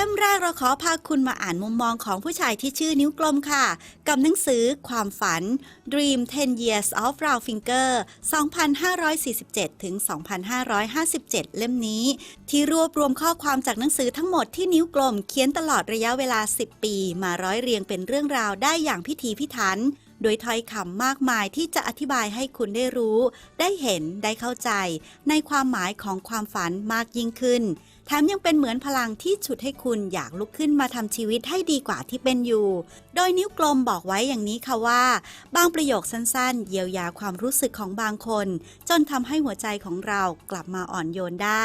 เล่มแรกเราขอพาคุณมาอ่านมุมมองของผู้ชายที่ชื่อนิ้วกลมค่ะ กับหนังสือความฝัน Dream 10 Years of Ralph Finger 2547 ถึง 2557 เล่มนี้ ที่รวบรวมข้อความจากหนังสือทั้งหมดที่นิ้วกลมเขียนตลอดระยะเวลา 10 ปี มาร้อยเรียงเป็นเรื่องราวได้อย่างพิถีพิถัน โดยถ้อยคำมากมายที่จะอธิบายให้คุณได้รู้ ได้เห็นได้เข้าใจ ในความหมายของความฝันมากยิ่งขึ้น แถมยังเป็นเหมือนพลังที่ฉุดให้คุณอยากลุกขึ้นมาทำชีวิตให้ดีกว่าที่เป็นอยู่ โดยนิ้วกลมบอกไว้อย่างนี้ค่ะว่า บางประโยคสั้นๆ เยียวยาความรู้สึกของบางคน จนทำให้หัวใจของเรากลับมาอ่อนโยนได้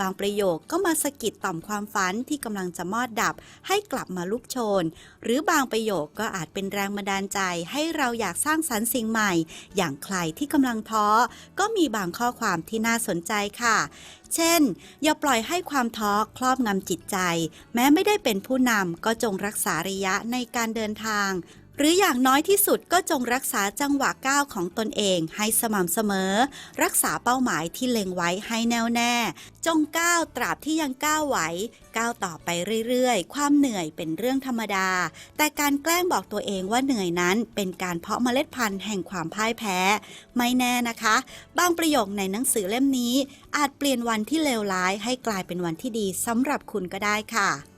บางประโยคก็มาสะกิดต่อมความฝันที่กำลังจะมอดดับ ให้กลับมาลุกโชน หรือบางประโยคก็อาจเป็นแรงบันดาลใจให้เราอยากสร้างสรรค์สิ่งใหม่ อย่างใครที่กำลังท้อ ก็มีบางข้อความที่น่าสนใจค่ะ เช่น อย่าปล่อยให้ความท้อครอบงำจิตใจ แม้ไม่ได้เป็นผู้นำก็จงรักษาระยะในการเดินทาง หรืออย่างน้อยที่สุดก็จงรักษาจังหวะก้าวของตนเองให้สม่ำเสมอ รักษาเป้าหมายที่เล็งไว้ให้แน่วแน่ จงก้าวตราบที่ยังก้าวไหว ก้าวต่อไปเรื่อยๆ ความเหนื่อยเป็นเรื่องธรรมดา แต่การแกล้งบอกตัวเองว่าเหนื่อยนั้นเป็นการเพาะเมล็ดพันธุ์แห่งความพ่ายแพ้ ไม่แน่นะคะ บางประโยคในหนังสือเล่มนี้ อาจเปลี่ยนวันที่เลวร้ายให้กลายเป็นวันที่ดีสำหรับคุณก็ได้ค่ะ